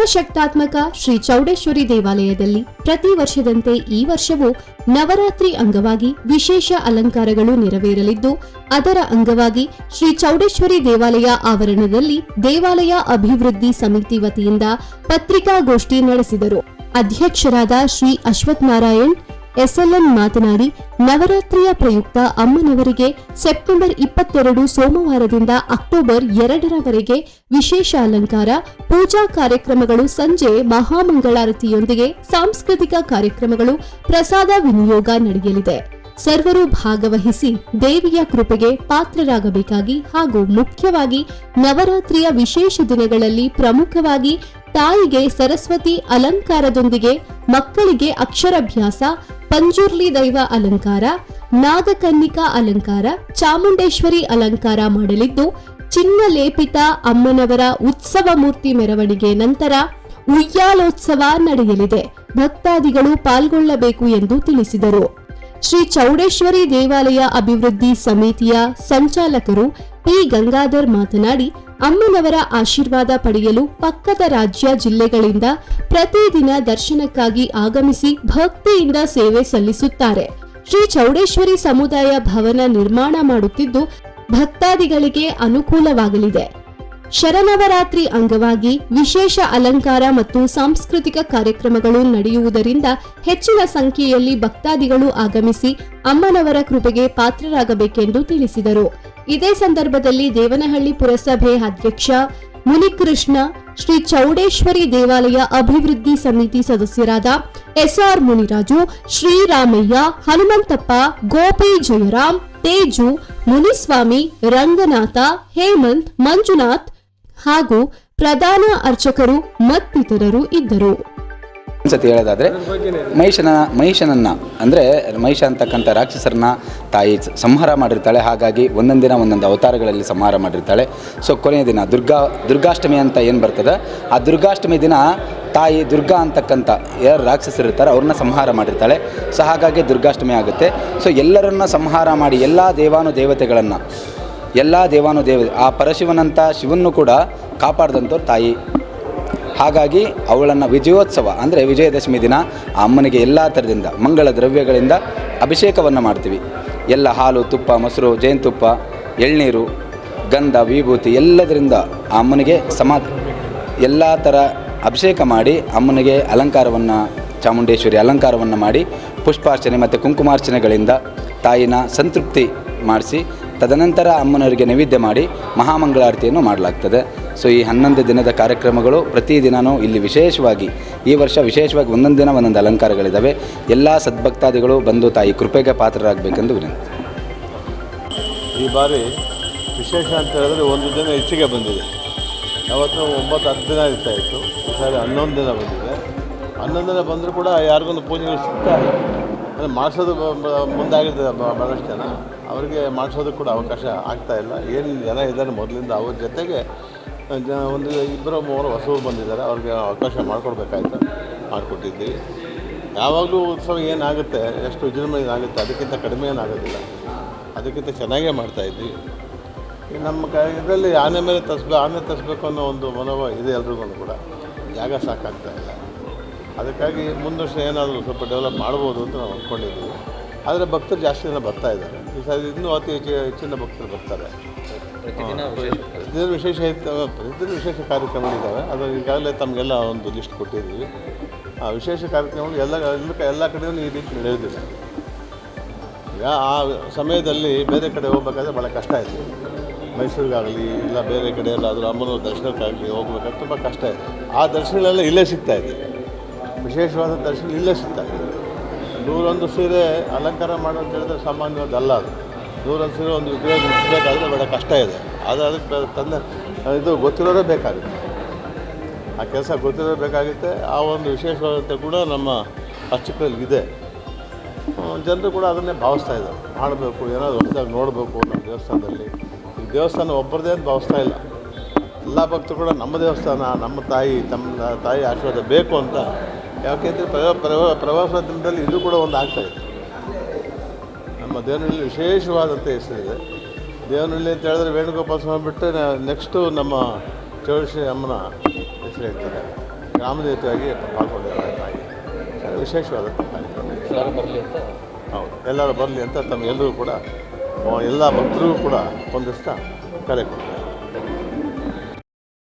ಸರ್ವಶಕ್ತಾತ್ಮಕ ಶ್ರೀ ಚೌಡೇಶ್ವರಿ ದೇವಾಲಯದಲ್ಲಿ ಪ್ರತಿ ವರ್ಷದಂತೆ ಈ ವರ್ಷವೂ ನವರಾತ್ರಿ ಅಂಗವಾಗಿ ವಿಶೇಷ ಅಲಂಕಾರಗಳು ನೆರವೇರಲಿದ್ದು, ಅದರ ಅಂಗವಾಗಿ ಶ್ರೀ ಚೌಡೇಶ್ವರಿ ದೇವಾಲಯ ಆವರಣದಲ್ಲಿ ದೇವಾಲಯ ಅಭಿವೃದ್ಧಿ ಸಮಿತಿ ವತಿಯಿಂದ ಪತ್ರಿಕಾಗೋಷ್ಠಿ ನಡೆಸಿದರು. ಅಧ್ಯಕ್ಷರಾದ ಶ್ರೀ ಅಶ್ವಥ್ ನಾರಾಯಣ್ ಎಸ್ಎಲ್ಎನ್ ಮಾತನಾಡಿ, ನವರಾತ್ರಿಯ ಪ್ರಯುಕ್ತ ಅಮ್ಮನವರಿಗೆ ಸೆಪ್ಟೆಂಬರ್ ಇಪ್ಪತ್ತೆರಡು ಸೋಮವಾರದಿಂದ ಅಕ್ಟೋಬರ್ ಎರಡರವರೆಗೆ ವಿಶೇಷ ಅಲಂಕಾರ, ಪೂಜಾ ಕಾರ್ಯಕ್ರಮಗಳು ಸಂಜೆ ಮಹಾಮಂಗಳಾರತಿಯೊಂದಿಗೆ ಸಾಂಸ್ಕೃತಿಕ ಕಾರ್ಯಕ್ರಮಗಳು, ಪ್ರಸಾದ ವಿನಿಯೋಗ ನಡೆಯಲಿದೆ. ಸರ್ವರು ಭಾಗವಹಿಸಿ ದೇವಿಯ ಕೃಪೆಗೆ ಪಾತ್ರರಾಗಬೇಕಾಗಿ ಹಾಗೂ ಮುಖ್ಯವಾಗಿ ನವರಾತ್ರಿಯ ವಿಶೇಷ ದಿನಗಳಲ್ಲಿ ಪ್ರಮುಖವಾಗಿ ತಾಯಿಗೆ ಸರಸ್ವತಿ ಅಲಂಕಾರದೊಂದಿಗೆ ಮಕ್ಕಳಿಗೆ ಅಕ್ಷರಾಭ್ಯಾಸ ಪಂಜುರ್ಲಿ ದೈವ ಅಲಂಕಾರ, ನಾಗಕನ್ನಿಕಾ ಅಲಂಕಾರ, ಚಾಮುಂಡೇಶ್ವರಿ ಅಲಂಕಾರ ಮಾಡಲಿದ್ದು ಚಿನ್ನ ಲೇಪಿತ ಅಮ್ಮನವರ ಉತ್ಸವ ಮೂರ್ತಿ ಮೆರವಣಿಗೆ ನಂತರ ಉಯ್ಯಾಲೋತ್ಸವ ನಡೆಯಲಿದೆ. ಭಕ್ತಾದಿಗಳು ಪಾಲ್ಗೊಳ್ಳಬೇಕು ಎಂದು ತಿಳಿಸಿದರು. ಶ್ರೀ ಚೌಡೇಶ್ವರಿ ದೇವಾಲಯ ಅಭಿವೃದ್ಧಿ ಸಮಿತಿಯ ಸಂಚಾಲಕರು ಪಿ ಗಂಗಾಧರ್ ಮಾತನಾಡಿ ಅಮ್ಮನವರ ಆಶೀರ್ವಾದ ಪಡೆಯಲು ಪಕ್ಕದ ರಾಜ್ಯ ಜಿಲ್ಲೆಗಳಿಂದ ಪ್ರತಿದಿನ ದರ್ಶನಕ್ಕಾಗಿ ಆಗಮಿಸಿ ಭಕ್ತಿಯಿಂದ ಸೇವೆ ಸಲ್ಲಿಸುತ್ತಾರೆ. ಶ್ರೀ ಚೌಡೇಶ್ವರಿ ಸಮುದಾಯ ಭವನ ನಿರ್ಮಾಣ ಮಾಡುತ್ತಿದ್ದು ಭಕ್ತಾದಿಗಳಿಗೆ ಅನುಕೂಲವಾಗಲಿದೆ. ಶರನವರಾತ್ರಿ ಅಂಗವಾಗಿ ವಿಶೇಷ ಅಲಂಕಾರ ಮತ್ತು ಸಾಂಸ್ಕೃತಿಕ ಕಾರ್ಯಕ್ರಮಗಳು ನಡೆಯುವುದರಿಂದ ಹೆಚ್ಚಿನ ಸಂಖ್ಯೆಯಲ್ಲಿ ಭಕ್ತಾದಿಗಳು ಆಗಮಿಸಿ ಅಮ್ಮನವರ ಕೃಪೆಗೆ ಪಾತ್ರರಾಗಬೇಕೆಂದು ತಿಳಿಸಿದರು. ಇದೇ ಸಂದರ್ಭದಲ್ಲಿ ದೇವನಹಳ್ಳಿ ಪುರಸಭೆ ಅಧ್ಯಕ್ಷ ಮುನಿಕೃಷ್ಣ, ಶ್ರೀ ಚೌಡೇಶ್ವರಿ ದೇವಾಲಯ ಅಭಿವೃದ್ಧಿ ಸಮಿತಿ ಸದಸ್ಯರಾದ ಎಸ್ಆರ್ ಮುನಿರಾಜು ಶ್ರೀರಾಮಯ್ಯ ಹನುಮಂತಪ್ಪ, ಗೋಪಿ ಜಯರಾಮ್, ತೇಜು, ಮುನಿಸ್ವಾಮಿ, ರಂಗನಾಥ, ಹೇಮಂತ್, ಮಂಜುನಾಥ್ ಹಾಗೂ ಪ್ರಧಾನ ಅರ್ಚಕರು ಮತ್ತಿತರರು ಇದ್ದರು. ಸತಿ ಹೇಳೋದಾದರೆ, ಮಹಿಷನ, ಮಹಿಷನನ್ನು, ಅಂದರೆ ಮಹಿಷ ಅಂತಕ್ಕಂಥ ರಾಕ್ಷಸರನ್ನ ತಾಯಿ ಸಂಹಾರ ಮಾಡಿರ್ತಾಳೆ, ಹಾಗಾಗಿ ಒಂದೊಂದು ದಿನ ಒಂದೊಂದು ಅವತಾರಗಳಲ್ಲಿ ಸಂಹಾರ ಮಾಡಿರ್ತಾಳೆ. ಸೊ ಕೊನೆಯ ದಿನ ದುರ್ಗಾ, ದುರ್ಗಾಷ್ಟಮಿ ಅಂತ ಏನು ಬರ್ತದೆ? ಆ ದುರ್ಗಾಷ್ಟಮಿ ದಿನ ತಾಯಿ ದುರ್ಗಾ ಅಂತಕ್ಕಂಥ ಯಾರು ರಾಕ್ಷಸರಿರ್ತಾರೆ ಅವ್ರನ್ನ ಸಂಹಾರ ಮಾಡಿರ್ತಾಳೆ. ಸೊ ಹಾಗಾಗಿ ದುರ್ಗಾಷ್ಟಮಿ ಆಗುತ್ತೆ. ಸೊ ಎಲ್ಲರನ್ನ ಸಂಹಾರ ಮಾಡಿ ಎಲ್ಲ ದೇವಾನು ದೇವತೆಗಳನ್ನು ಎಲ್ಲ ದೇವಾನು ದೇವ ಆ ಪರಶಿವನಂಥ ಶಿವನ್ನು ಕೂಡ ಕಾಪಾಡಿದಂಥವ್ರು ತಾಯಿ. ಹಾಗಾಗಿ ಅವಳನ್ನು ವಿಜಯೋತ್ಸವ ಅಂದರೆ ವಿಜಯದಶಮಿ ದಿನ ಆ ಅಮ್ಮನಿಗೆ ಎಲ್ಲ ಥರದಿಂದ ಮಂಗಳ ದ್ರವ್ಯಗಳಿಂದ ಅಭಿಷೇಕವನ್ನು ಮಾಡ್ತೀವಿ. ಎಲ್ಲ ಹಾಲು, ತುಪ್ಪ, ಮೊಸರು, ಜೇನುತುಪ್ಪ, ಎಳ್ನೀರು, ಗಂಧ, ವಿಭೂತಿ ಎಲ್ಲದರಿಂದ ಆ ಅಮ್ಮನಿಗೆ ಸಮಾ ಎಲ್ಲ ಥರ ಅಭಿಷೇಕ ಮಾಡಿ ಅಮ್ಮನಿಗೆ ಅಲಂಕಾರವನ್ನು ಚಾಮುಂಡೇಶ್ವರಿ ಅಲಂಕಾರವನ್ನು ಮಾಡಿ ಪುಷ್ಪಾರ್ಚನೆ ಮತ್ತು ಕುಂಕುಮಾರ್ಚನೆಗಳಿಂದ ತಾಯಿನ ಸಂತೃಪ್ತಿ ಮಾಡಿಸಿ ತದನಂತರ ಅಮ್ಮನವರಿಗೆ ನೈವೇದ್ಯ ಮಾಡಿ ಮಹಾಮಂಗಳಾರತಿಯನ್ನು ಮಾಡಲಾಗ್ತದೆ. ಸೊ ಈ ಹನ್ನೊಂದು ದಿನದ ಕಾರ್ಯಕ್ರಮಗಳು ಪ್ರತಿದಿನವೂ ಇಲ್ಲಿ ವಿಶೇಷವಾಗಿ, ಈ ವರ್ಷ ವಿಶೇಷವಾಗಿ ಒಂದೊಂದು ದಿನ ಒಂದೊಂದು ಅಲಂಕಾರಗಳಿದ್ದಾವೆ ಎಲ್ಲ ಸದ್ಭಕ್ತಾದಿಗಳು ಬಂದು ತಾಯಿ ಕೃಪೆಗೆ ಪಾತ್ರರಾಗಬೇಕೆಂದು ವಿನಂತಿ. ಈ ಬಾರಿ ವಿಶೇಷ ಅಂತ ಹೇಳಿದ್ರೆ ಒಂದು ದಿನ ಹೆಚ್ಚಿಗೆ ಬಂದಿದೆ. ಯಾವತ್ತು ಒಂಬತ್ತು ಹತ್ತು ದಿನ ಇರ್ತಾ ಇತ್ತು. ಹನ್ನೊಂದು ದಿನ ಬಂದಿದೆ. ಹನ್ನೊಂದು ದಿನ ಬಂದರೂ ಕೂಡ ಯಾರಿಗೊಂದು ಪೂಜೆಗಳು ಸಿಗ್ತಾ ಇಲ್ಲ. ಅಂದರೆ ಮಾಡಿಸೋದು ಮುಂದಾಗಿರ್ತದೆ ಬಹಳಷ್ಟು ಜನ. ಅವರಿಗೆ ಮಾಡಿಸೋದು ಕೂಡ ಅವಕಾಶ ಆಗ್ತಾ ಇಲ್ಲ. ಏನು ಜನ ಇದ್ದಾರೆ ಮೊದಲಿಂದ, ಅವ್ರ ಜೊತೆಗೆ ಜ, ಒಂದು ಇಬ್ಬರು ಮೂವರು ಹೊಸವರು ಬಂದಿದ್ದಾರೆ. ಅವ್ರಿಗೆ ಅವಕಾಶ ಮಾಡಿಕೊಡ್ಬೇಕಾಯ್ತು, ಮಾಡಿಕೊಟ್ಟಿದ್ದೀವಿ. ಯಾವಾಗಲೂ ಉತ್ಸವ ಏನಾಗುತ್ತೆ, ಎಷ್ಟು ವಿಜೃಂಭಣೆ ಆಗುತ್ತೆ, ಅದಕ್ಕಿಂತ ಕಡಿಮೆ ಏನಾಗೋದಿಲ್ಲ. ಅದಕ್ಕಿಂತ ಚೆನ್ನಾಗೇ ಮಾಡ್ತಾಯಿದ್ವಿ ನಮ್ಮ ಕ, ಇದರಲ್ಲಿ ಆನೆ ಮೇಲೆ ತರಿಸ್ಬೇಕು ಆನೆ ತರಿಸ್ಬೇಕು ಅನ್ನೋ ಒಂದು ಮನೋಭಾವ ಇದೆ ಎಲ್ರಿಗೂ ಕೂಡ. ಜಾಗ ಸಾಕಾಗ್ತಾ ಇಲ್ಲ. ಅದಕ್ಕಾಗಿ ಮುಂದೆ ವರ್ಷ ಏನಾದರೂ ಸ್ವಲ್ಪ ಡೆವಲಪ್ ಮಾಡ್ಬೋದು ಅಂತ ನಾವು ಅಂದ್ಕೊಂಡಿದ್ದೀವಿ. ಆದರೆ ಭಕ್ತರು ಜಾಸ್ತಿ ಜನ ಬರ್ತಾ ಇದ್ದಾರೆ. ಈ ಸಾರಿ ಇನ್ನೂ ಅತಿ ಹೆಚ್ಚು ಹೆಚ್ಚಿನ ಭಕ್ತರು ಬರ್ತಾರೆ. ಪ್ರತಿದಿನ ವಿಶೇಷ ಪ್ರತಿದಿನ ವಿಶೇಷ ಕಾರ್ಯಕ್ರಮಗಳಿದ್ದಾವೆ ಅದು ಈಗಾಗಲೇ ತಮಗೆಲ್ಲ ಒಂದು ಲಿಸ್ಟ್ ಕೊಟ್ಟಿದ್ದೀವಿ. ಆ ವಿಶೇಷ ಕಾರ್ಯಕ್ರಮಗಳು ಎಲ್ಲ ಎಲ್ಲ ಎಲ್ಲ ಕಡೆಯೂ ಈ ರೀತಿ ನಡೆಯೋದಿಲ್ಲ ಈಗ ಆ ಸಮಯದಲ್ಲಿ ಬೇರೆ ಕಡೆ ಹೋಗ್ಬೇಕಾದ್ರೆ ಭಾಳ ಕಷ್ಟ ಇದೆ. ಮೈಸೂರಿಗಾಗಲಿ ಇಲ್ಲ ಬೇರೆ ಕಡೆ ಎಲ್ಲಾದರೂ ಅಮ್ಮನವ್ರ ದರ್ಶನಕ್ಕಾಗಲಿ ಹೋಗ್ಬೇಕಾದ್ರೆ ತುಂಬ ಕಷ್ಟ ಇದೆ. ಆ ದರ್ಶನಗಳೆಲ್ಲ ಇಲ್ಲೇ ಸಿಗ್ತಾ ಇದೆ. ವಿಶೇಷವಾದ ದರ್ಶನ ಇಲ್ಲೇ ಸಿಗ್ತದೆ ನೂರೊಂದು ಸೀರೆ ಅಲಂಕಾರ ಮಾಡೋದು ಹೇಳಿದ್ರೆ ಸಾಮಾನ್ಯವಾದಲ್ಲ ಅದು. ನೂರೊಂದು ಸೀರೆ ಒಂದು ವಿಗ್ರಹ ಮುಚ್ಚಬೇಕಾದ್ರೆ ಬೇಡ ಕಷ್ಟ ಇದೆ. ಆದರೆ ಅದಕ್ಕೆ ತಂದೆ, ಇದು ಗೊತ್ತಿರೋದೇ ಬೇಕಾಗುತ್ತೆ. ಆ ಕೆಲಸ ಗೊತ್ತಿರೋದೇ ಬೇಕಾಗುತ್ತೆ. ಆ ಒಂದು ವಿಶೇಷವಾದಂತೆ ಕೂಡ ನಮ್ಮ ಅಚ್ಚುಕಲ್ಲಿ ಇದೆ. ಜನರು ಕೂಡ ಅದನ್ನೇ ಭಾವಿಸ್ತಾ ಇದ್ದಾರೆ. ಮಾಡಬೇಕು, ಏನಾದರೂ ಹೊಸದಾಗಿ ನೋಡಬೇಕು ನಮ್ಮ ದೇವಸ್ಥಾನದಲ್ಲಿ. ಈ ದೇವಸ್ಥಾನ ಒಬ್ಬರದೇ ಅಂತ ಭಾವಿಸ್ತಾ ಇಲ್ಲ. ಎಲ್ಲ ಭಕ್ತರು ಕೂಡ ನಮ್ಮ ದೇವಸ್ಥಾನ, ನಮ್ಮ ತಾಯಿ, ತಮ್ಮ ತಾಯಿ ಆಶೀರ್ವಾದ ಬೇಕು ಅಂತ ಯಾಕೆಂದರೆ ಪ್ರವಾ ಪ್ರವಾ ಪ್ರವಾಸೋದ್ಯಮದಲ್ಲಿ ಇದು ಕೂಡ ಒಂದು ಆಗ್ತಾ ಇದೆ. ನಮ್ಮ ದೇವನಹಳ್ಳಿ ವಿಶೇಷವಾದಂಥ ಹೆಸರಿದೆ ದೇವನಹಳ್ಳಿ ಅಂತ ಹೇಳಿದ್ರೆ ವೇಣುಗೋಪಾಲ ಸ್ವಾಮಿ ಬಿಟ್ಟರೆ ನೆಕ್ಸ್ಟು ನಮ್ಮ ಚೌಡಶ್ರೀ ಅಮ್ಮನ ಹೆಸರು ಹೇಳ್ತಾರೆ. ಗ್ರಾಮದೇವತೆಯಾಗಿ ಪಾಲ್ಗೊಂಡಿದ್ದಾರೆ ತಾಯಿ ಎಲ್ಲರೂ ಬರಲಿ ಅಂತ? ಹೌದು ಎಲ್ಲರೂ ಬರಲಿ ಅಂತ ತಮಗೆಲ್ಲರೂ ಕೂಡ ಎಲ್ಲ ಭಕ್ತರಿಗೂ ಕೂಡ ಒಂದಿಷ್ಟ ಕರೆ ಕೊಡ್ತಾರೆ